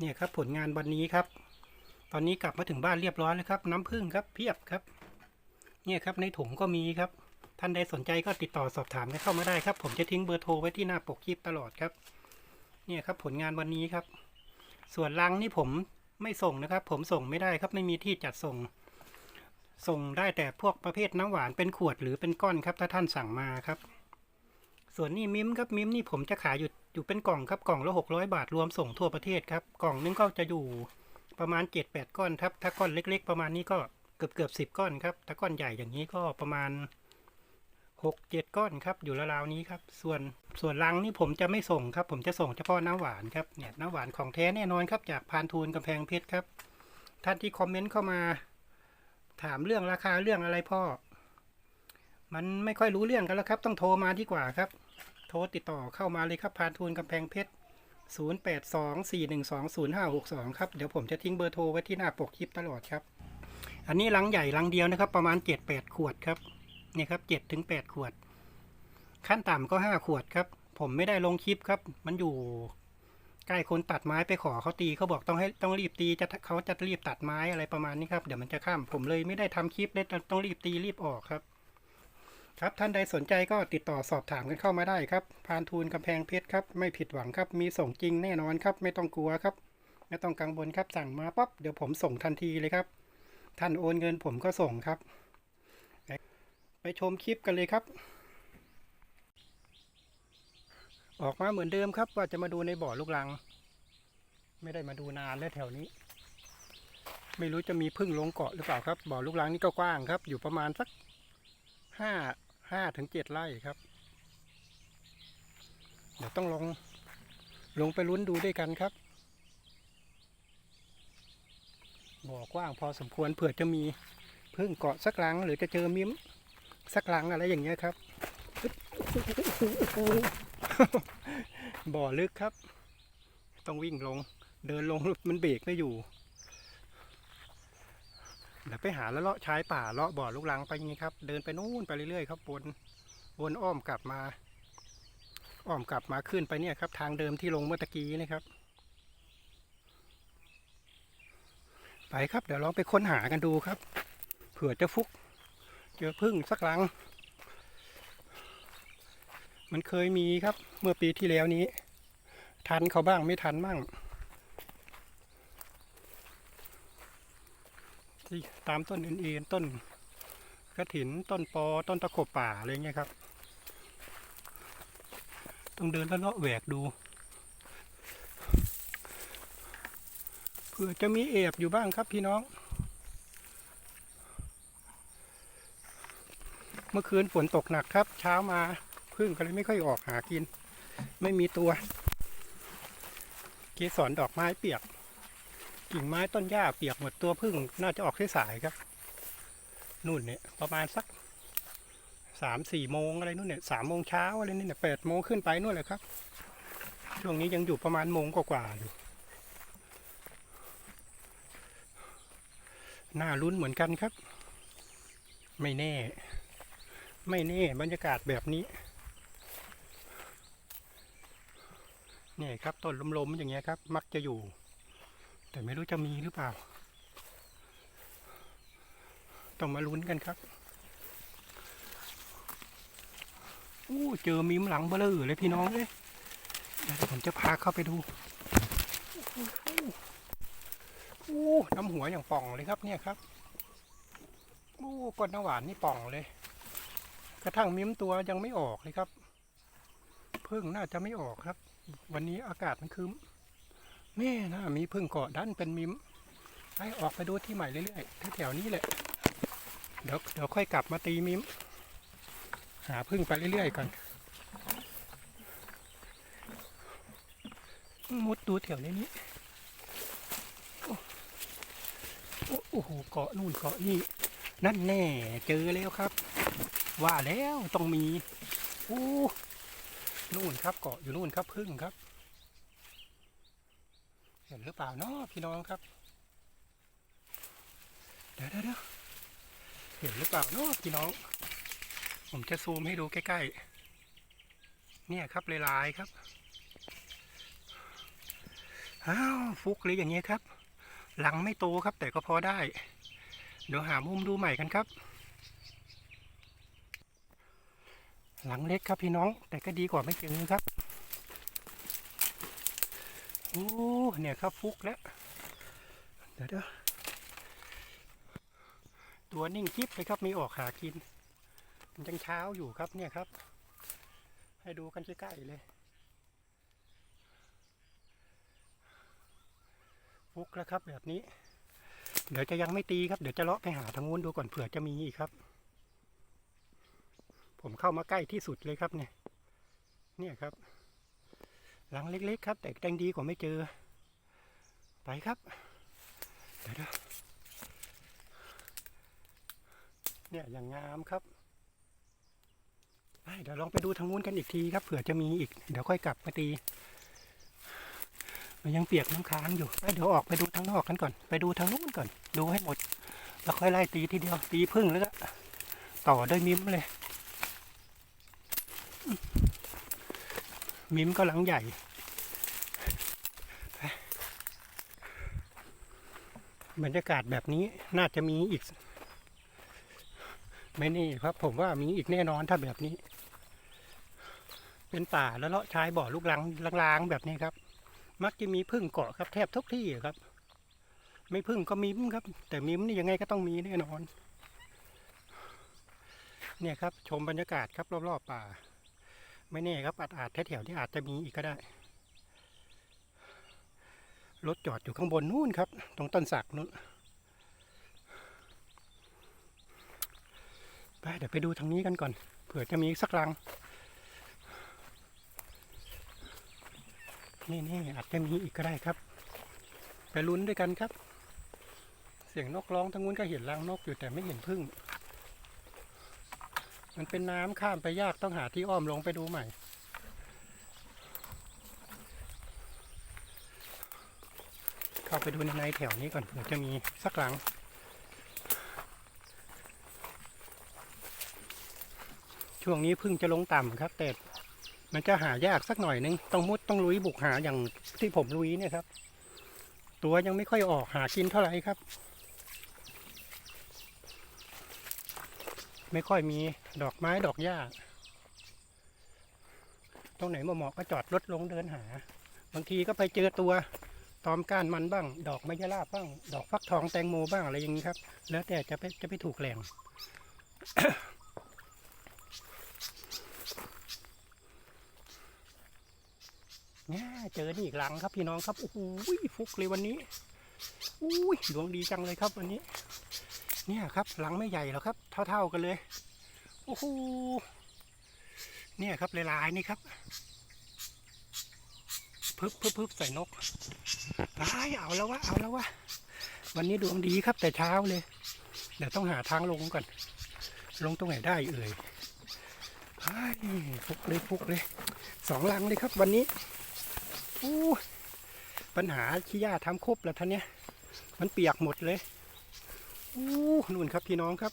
เนี่ยครับผลงานวันนี้ครับ ตอนนี้กลับมาถึงบ้านเรียบร้อยแล้วครับ น้ำผึ้งครับเพียบครับ เนี่ยครับในถุงก็มีครับ ท่านใดสนใจก็ติดต่อสอบถามกันเข้ามาได้ครับ ผมจะทิ้งเบอร์โทรไว้ที่หน้าปกคลิปตลอดครับ เนี่ยครับผลงานวันนี้ครับ ส่วนลังนี่ผมไม่ส่งนะครับ ผมส่งไม่ได้ครับไม่มีที่จัดส่ง ส่งได้แต่พวกประเภทน้ำหวานเป็นขวดหรือเป็นก้อนครับ ถ้าท่านสั่งมาครับ ส่วนนี้มิมครับมิมนี่ผมจะขายอยู่ อยู่เป็นกล่องครับกล่องละหกร้อยบาทรวมส่งทั่วประเทศครับ กล่องนึงก็จะอยู่ประมาณเจ็ดแปดก้อนครับ ถ้าก้อนเล็ก ๆ ประมาณนี้ก็เกือบเกือบสิบก้อนครับ ถ้าก้อนใหญ่อย่างนี้ก็ประมาณหกเจ็ดก้อนครับ อยู่ราวๆนี้ครับ ส่วนส่วนลังนี่ผมจะไม่ส่งครับ ผมจะส่งเฉพาะน้ำหวานครับเนี่ยน้ำหวานของแท้แน่นอนครับจากพานทูลกำแพงเพชรครับ ท่านที่คอมเมนต์เข้ามา ถามเรื่องราคาเรื่องอะไรพ่อ มันไม่ค่อยรู้เรื่องกันแล้วครับ ต้องโทรมาดีกว่าครับ โทรติดต่อเข้ามาเลยครับพานทูลกำแพงเพชร 0824120562 ครับ เดี๋ยวผมจะทิ้งเบอร์โทรไว้ที่หน้าปกคลิปตลอดครับ อันนี้ลังใหญ่ลังเดียวนะครับ ประมาณ 7-8 ขวดครับเนี่ยครับ7ถึง8ขวด ขั้นต่ำก็ 5 ขวดครับ ผมไม่ได้ลงคลิปครับ มันอยู่ใกล้คนตัดไม้ไปขอเขาตีเขาบอกต้องให้ต้องรีบตีจะเขาจะรีบตัดไม้อะไรประมาณนี้ครับเดี๋ยวมันจะข้ามผมเลยไม่ได้ทำคลิปเลยต้องรีบตีรีบออกครับ ครับท่านใดสนใจก็ติดต่อสอบถามกันเข้ามาได้ครับ พานทูลกำแพงเพชรครับ ไม่ผิดหวังครับ มีส่งจริงแน่นอนครับ ไม่ต้องกลัวครับ ไม่ต้องกังวลครับ สั่งมาปั๊บเดี๋ยวผมส่งทันทีเลยครับ ท่านโอนเงินผมก็ส่งครับ ไปชมคลิปกันเลยครับ ออกมาเหมือนเดิมครับ ว่าจะมาดูในบ่อลูกรัง ไม่ได้มาดูนานแล้วแถวนี้ ไม่รู้จะมีพึ่งลงเกาะหรือเปล่าครับ บ่อลูกรังนี่ก็กว้างครับ อยู่ประมาณสักห้า ห้าถึงเจ็ดไร่ครับ เดี๋ยวต้องลงลงไปลุ้นดูด้วยกันครับบ่อกว้างพอสมควรเผื่อจะมีพึ่งเกาะสักหลัง หรือจะเจอมิ้มสักหลังอะไรอย่างเงี้ยครับบ่อลึกครับ ต้องวิ่งลง เดินลงมันเบรกไม่อยู่ เดี๋ยวไปหาแล้วเลาะชายป่าเลาะบ่อลูกรังไปอย่างนี้ครับ เดินไปนู่นไปเรื่อยๆครับวนวนอ้อมกลับมา อ้อมกลับมาขึ้นไปเนี่ยครับ ทางเดิมที่ลงเมื่อตะกี้นะครับ ไปครับ เดี๋ยวลองไปค้นหากันดูครับ เผื่อจะฟุก เจอพึ่งสักหลัง มันเคยมีครับ เมื่อปีที่แล้วนี้ ทันเขาบ้างไม่ทันบ้าง ที่ตามต้นอื่นๆต้นกระถินต้นปอต้นตะขบป่าอะไรเงี้ยครับ ต้องเดินแล้วเลาะแหวกดูเผื่อจะมีเอบอยู่บ้างครับพี่น้อง เมื่อคืนฝนตกหนักครับ เช้ามาพึ่งก็เลยไม่ค่อยออกหากิน ไม่มีตัว เกสรดอกไม้เปียก กิ่งไม้ต้นหญ้าเปียกหมดตัวพึ่งน่าจะออกสายๆครับ นู่นเนี่ยประมาณสักสามสี่โมงอะไรนู่นเนี่ยสามโมงเช้าอะไรนี่เนี่ยแปดโมงขึ้นไปนู่นแหละครับ ช่วงนี้ยังอยู่ประมาณโมงกว่าๆอยู่น่าลุ้นเหมือนกันครับ ไม่แน่ ไม่แน่บรรยากาศแบบนี้เนี่ยครับต้นลมๆอย่างเงี้ยครับ มักจะอยู่ แต่ไม่รู้จะมีหรือเปล่า ต้องมาลุ้นกันครับอู้เจอมิมหลังเบลอเลยพี่น้องเลยเดี๋ยวผมจะพาเข้าไปดูอู้น้ำหัวอย่างป่องเลยครับเนี่ยครับอู้ก้นน้ำหวานนี่ป่องเลย กระทั่งมิ้มตัวยังไม่ออกเลยครับ เพิ่งน่าจะไม่ออกครับ วันนี้อากาศมันคืม แม่นะมีพึ่งเกาะดันเป็นมิมให้ออกไปดูที่ใหม่เรื่อยๆแถวๆนี้แหละเดี๋ยวเดี๋ยวค่อยกลับมาตีมิม หาพึ่งไปเรื่อยๆก่อนมุดดูแถวในนี้โอ้โอ้โหเกาะนู่นเกาะนี่นั่นแน่เจอแล้วครับ ว่าแล้วต้องมีโอ้นู่นครับเกาะอยู่นู่นครับพึ่งครับ เห็นหรือเปล่าเนาะพี่น้องครับ เดี๋ยวเดี๋ยวเห็นหรือเปล่าเนาะพี่น้อง ผมจะซูมให้ดูใกล้ๆ เนี่ยครับลายๆครับ อ้าวฟุกเลยอย่างเงี้ยครับ หลังไม่โตครับ แต่ก็พอได้ เดี๋ยวหามุมดูใหม่กันครับ หลังเล็กครับพี่น้อง แต่ก็ดีกว่าไม่เจอครับ โอ้เนี่ยครับฟุกแล้วเดี๋ยวเดี๋ยวตัวนิ่งคลิปเลยครับมีออกหากิน มันยังเช้าอยู่ครับเนี่ยครับ ให้ดูกันใกล้ๆเลยฟุกแล้วครับแบบนี้ เดี๋ยวจะยังไม่ตีครับเดี๋ยวจะเลาะไปหาทางนู้นดูก่อนเผื่อจะมีอีกครับ ผมเข้ามาใกล้ที่สุดเลยครับเนี่ย เนี่ยครับ หลังเล็กๆครับ แต่ยังดีกว่าไม่เจอ ไปครับ เดี๋ยวเนี่ยอย่างงามครับเดี๋ยวลองไปดูทางนู้นกันอีกทีครับเผื่อจะมีอีก เดี๋ยวค่อยกลับมาตี มันยังเปียกน้ำค้างอยู่เดี๋ยวออกไปดูทางนอกกันก่อน ไปดูทางนู้นก่อน ดูให้หมด แล้วค่อยไล่ตีทีเดียวตีพึ่งแล้วก็ต่อด้วยมิ้มเลย มิมก็หลังใหญ่บรรยากาศแบบนี้น่าจะมีอีก ไม่นี่ครับผมว่ามีอีกแน่นอนถ้าแบบนี้ เป็นป่าแล้วเลาะชายบ่อลูกลังลางๆแบบนี้ครับ มักจะมีพึ่งเกาะครับแทบทุกที่ครับ ไม่พึ่งก็มิมครับ แต่มิมนี่ยังไงก็ต้องมีแน่นอน เนี่ยครับ ชมบรรยากาศครับรอบๆป่า ไม่แน่ครับอาจอาจแถวๆที่อาจจะมีอีกก็ได้ รถจอดอยู่ข้างบนนู่นครับ ตรงต้นสักนู้นไปเดี๋ยวไปดูทางนี้กันก่อนเผื่อจะมีสักรัง นี่นี่อาจจะมีอีกก็ได้ครับ ไปลุ้นด้วยกันครับ เสียงนกร้องทางนู้นก็เห็นรังนกอยู่แต่ไม่เห็นพึ่ง มันเป็นน้ำข้ามไปยากต้องหาที่อ้อมลงไปดูใหม่ เข้าไปดูในแถวนี้ก่อนเผื่อจะมีสักหลังช่วงนี้พึ่งจะลงต่ำครับ แต่มันจะหายากสักหน่อยนึงต้องมุดต้องลุยบุกหาอย่างที่ผมลุยเนี่ยครับ ตัวยังไม่ค่อยออกหากินเท่าไหร่ครับ ไม่ค่อยมีดอกไม้ดอกหญ้า ตรงไหนเหมาะก็จอดรถลงเดินหา บางทีก็ไปเจอตัวตอมก้านมันบ้าง ดอกมะยราบบ้าง ดอกฟักทองแตงโมบ้างอะไรอย่างนี้ครับ แล้วแต่จะไปจะไปถูกแหล่งเนี่ยเจอนี่อีกหลังครับพี่น้องครับโอ้โหฟุกเลยวันนี้อุ้ยดวงดีจังเลยครับวันนี้ เนี่ยครับหลังไม่ใหญ่หรอกครับ เท่า ๆกันเลยโอ้โหเนี่ยครับลายๆนี่ครับพึบพึบพึบใส่นกตายเอาแล้ววะเอาแล้ววะวันนี้ดวงดีครับแต่เช้าเลย เดี๋ยวต้องหาทางลงก่อน ลงตรงไหนได้เอ่ยไอ้ฟุกเลยฟุกเลยสองลังเลยครับวันนี้อู้ปัญหาขี้ยาทำครบแล้วท่านเนี้ยมันเปียกหมดเลย อู้นู่นครับพี่น้องครับ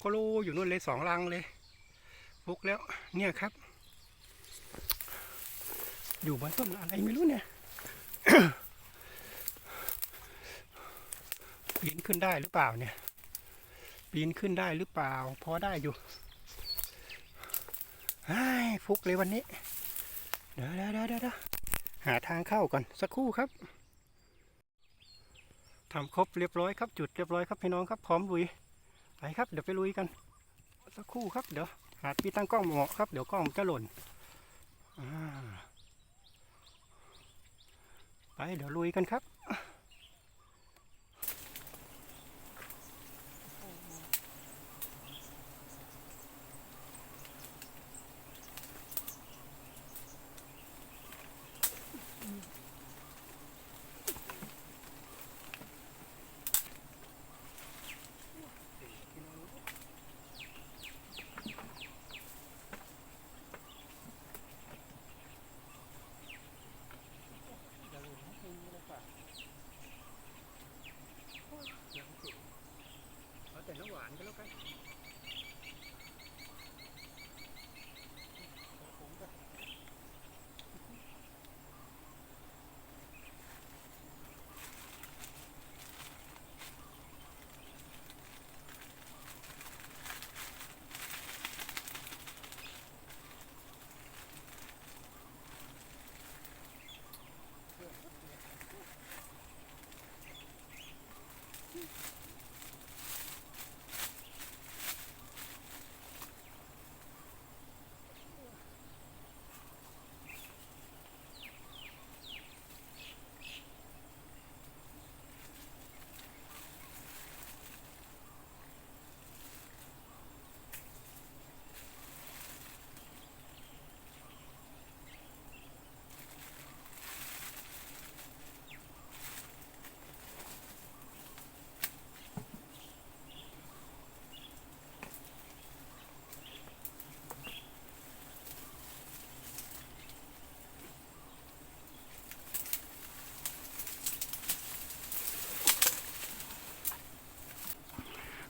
ก็โลอยู่นู่นเลยสองลังเลยฟุกแล้วเนี่ยครับ อยู่บนต้นอะไรไม่รู้เนี่ยปีนขึ้นได้หรือเปล่าเนี่ยปีนขึ้นได้หรือเปล่า พอได้อยู่ไอ้ฟุกเลยวันนี้ เดี๋ยวเดี๋ยวเดี๋ยวเดี๋ยวหาทางเข้าก่อนสักครู่ครับ ทำครบเรียบร้อยครับจุดเรียบร้อยครับพี่น้องครับพร้อมลุยไปครับเดี๋ยวไปลุยกันสักครู่ครับเดี๋ยวหาที่ตั้งกล้องเหมาะครับเดี๋ยวกล้องจะหล่นไปเดี๋ยวลุยกันครับ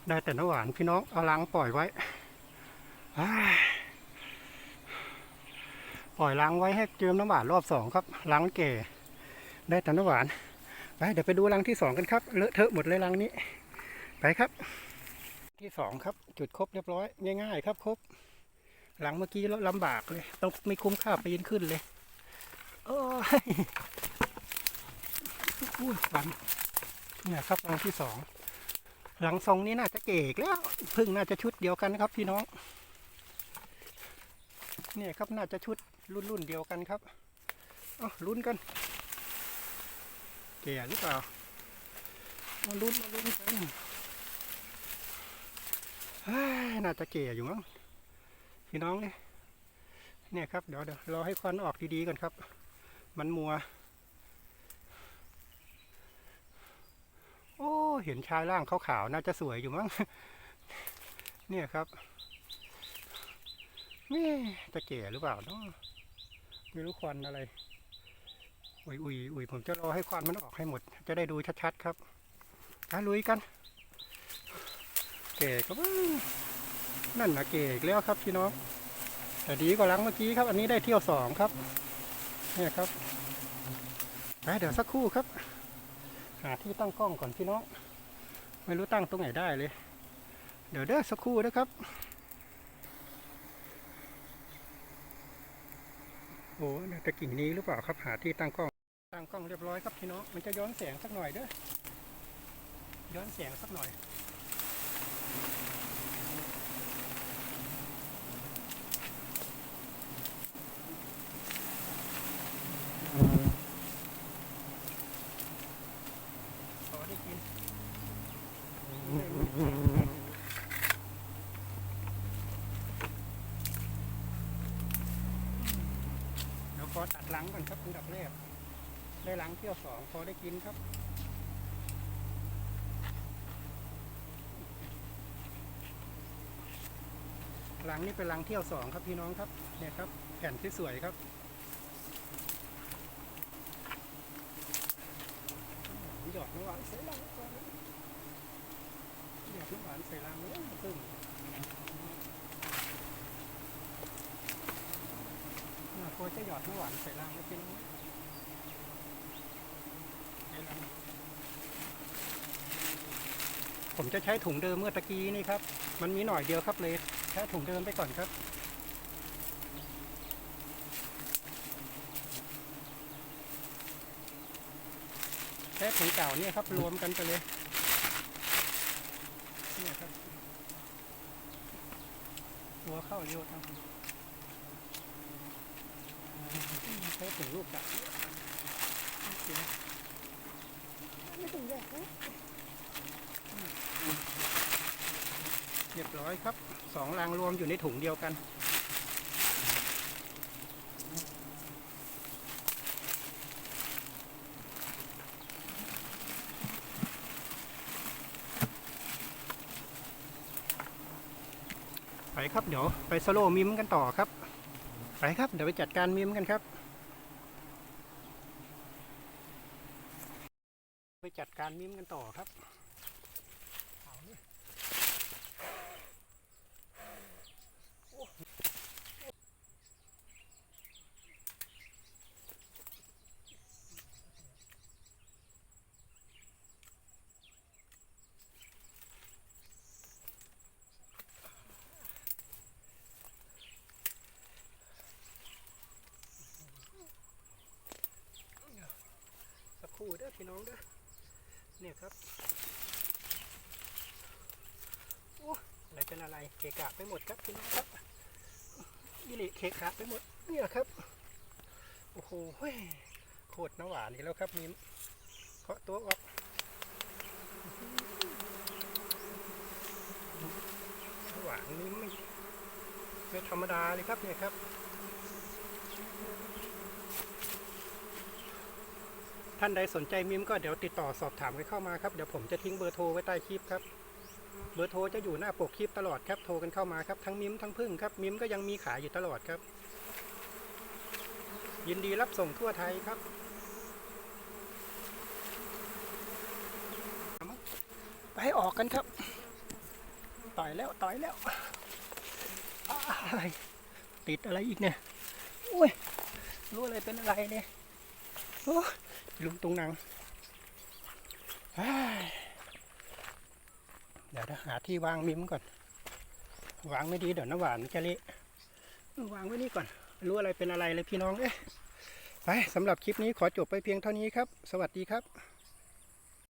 ได้แต่น้ำหวานพี่น้องเอาลังปล่อยไว้ ปล่อยลังไว้ให้เจิมน้ำหวานรอบสองครับลังแก่ได้แต่น้ำหวานไปเดี๋ยวไปดูลังที่สองกันครับเลอะเทอะหมดเลยลังนี้ ไปครับ ที่สองครับจุดครบเรียบร้อยง่ายๆ ครับครบหลังเมื่อกี้แล้วลำบากเลย ต้องไม่คุ้มค่าไปีนขึ้นเลยโอ้ยอุ้ยฟันเนี่ยครับลังที่สอง หลังทรงนี้น่าจะเก๋กแล้วพึ่งน่าจะชุดเดียวกันครับ พี่น้อง เนี่ยครับน่าจะชุดรุ่นรุ่นเดียวกันครับเอาลุ้นกัน เก๋หรือเปล่ามาลุ้นมาลุ้นกันน่าจะเก๋อยู่มั้งพี่น้องเนี่ยเนี่ยครับเดี๋ยวเดี๋ยวรอให้ควันออกดีๆก่อนครับ มันมัว โอ้ เห็นชายร่างขาวๆน่าจะสวยอยู่มั้ง เนี่ยครับนี่จะเก๋หรือเปล่าเนาะไม่รู้ควันอะไร อุยอุยอุยผมจะรอให้ควันมันออกให้หมด จะได้ดูชัดๆครับถ้าลุยกัน เก๋ก็ว่านั่นนะเก๋กแล้วครับพี่น้อง แต่ดีกว่าลังเมื่อกี้ครับ อันนี้ได้เที่ยวสองครับ เนี่ยครับไปเดี๋ยวสักครู่ครับ หาที่ตั้งกล้องก่อนพี่น้อง ไม่รู้ตั้งตรงไหนได้เลย เดี๋ยวเด้อสักครู่นะครับ โอ้น่าจะกิ่งนี้หรือเปล่าครับหาที่ตั้งกล้อง ตั้งกล้องเรียบร้อยครับพี่น้อง มันจะย้อนแสงสักหน่อยเด้อ ย้อนแสงสักหน่อย พอได้กินเสอตัดหลังก่อนครับอันดับแรก ได้หลังเที่ยวสองพอได้กินครับหลังนี้เป็นหลังเที่ยวสองครับพี่น้องครับเนี่ยครับ แผ่นที่สวยครับ หยอดน้ำหวานใส่ลังก่อนหยอดน้ำหวานใส่ลังเลยพึ่ง น่าควรจะหยอดน้ำหวานใส่ลังแล้วกินผมจะใช้ถุงเดิมเมื่อตะกี้นี่ครับ มันมีหน่อยเดียวครับเลยใช้ถุงเดิมไปก่อนครับใช้ถุงเก่าเนี่ยครับรวมกันไปเลยเนี่ยครับหัวเข้าเร็วครับ ใช้ถุงลูกเก่าโอเคไม่ถึงใหญ่นะเรียบร้อยครับสองรังรวมอยู่ในถุงเดียวกันไปครับเดี๋ยวไปสโลมิมกันต่อครับ ไปครับเดี๋ยวไปจัดการมิมกันครับ ไปจัด การมิมกันต่อครับเอาเลยโอ้สักครู่เด้อพี่น้องเด้อ เนี่ยครับอะไรเป็นอะไรเกะกะไปหมดครับพี่น้องครับยี่หลิเกะกะไปหมดเนี่ยครับโอ้โหเฮ้ยโคตรน้ำหวานอีกแล้วครับมิมเคาะตัวออกหวานนี้ไม่ไม่ธรรมดาเลยครับเนี่ยครับ ท่านใดสนใจมิมก็เดี๋ยวติดต่อสอบถามกันเข้ามาครับ เดี๋ยวผมจะทิ้งเบอร์โทรไว้ใต้คลิปครับ เบอร์โทรจะอยู่หน้าปกคลิปตลอดครับ โทรกันเข้ามาครับ ทั้งมิมทั้งพึ่งครับ มิมก็ยังมีขายอยู่ตลอดครับ ยินดีรับส่งทั่วไทยครับไปออกกันครับ ต่อยแล้วต่อยแล้วอ้ายติดอะไรอีกเนี่ย อุ้ยรู้อะไรเป็นอะไรเนี่ย โอ้ย ลุงตรงนังอ้ายเดี๋ยวหาที่วางมิมก่อน วางไม่ดีเดี๋ยวน้ำหวานจะเละวางไว้นี่ก่อน รู้อะไรเป็นอะไรเลยพี่น้องเอ้ยไปสำหรับคลิปนี้ขอจบไปเพียงเท่านี้ครับ สวัสดีครับ